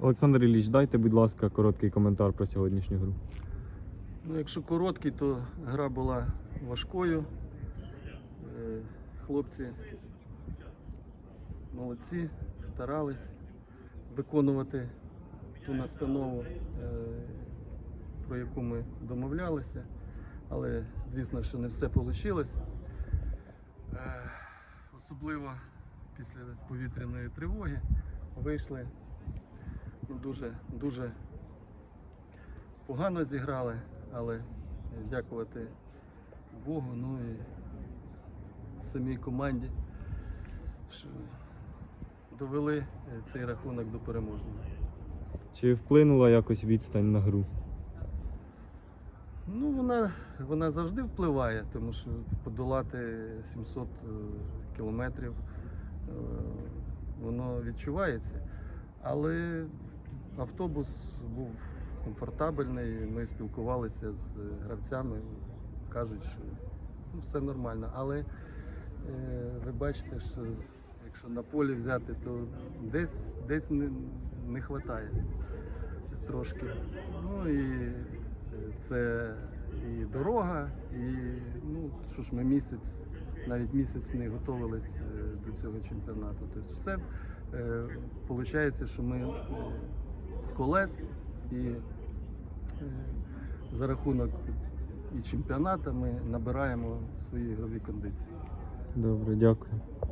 Олександр Ілліч, дайте, будь ласка, короткий коментар про сьогоднішню гру. Ну, якщо короткий, то гра була важкою. Е, Хлопці молодці, старались виконувати ту настанову, е, про яку ми домовлялися. Але, звісно, що не все вийшло. Особливо після повітряної тривоги вийшли ну, дуже, дуже погано зіграли, але дякувати Богу, ну і самій команді, що довели е, цей рахунок до переможного. Чи вплинула якось відстань на гру? Ну, вона, вона завжди впливає, тому що подолати 700 е, кілометрів е, воно відчувається. Але автобус був комфортабельний, ми спілкувалися з гравцями, кажуть, що ну, все нормально. Але е, ви бачите, що якщо на полі взяти, то десь, десь не, не вистачає трошки. Ну і е, це і дорога, і ну що ж ми місяць, навіть місяць не готувалися е, до цього чемпіонату. Тобто все виходить, що ми е, з колес і е, за рахунок і чемпіонату ми набираємо свої ігрові кондиції. Добре, дякую.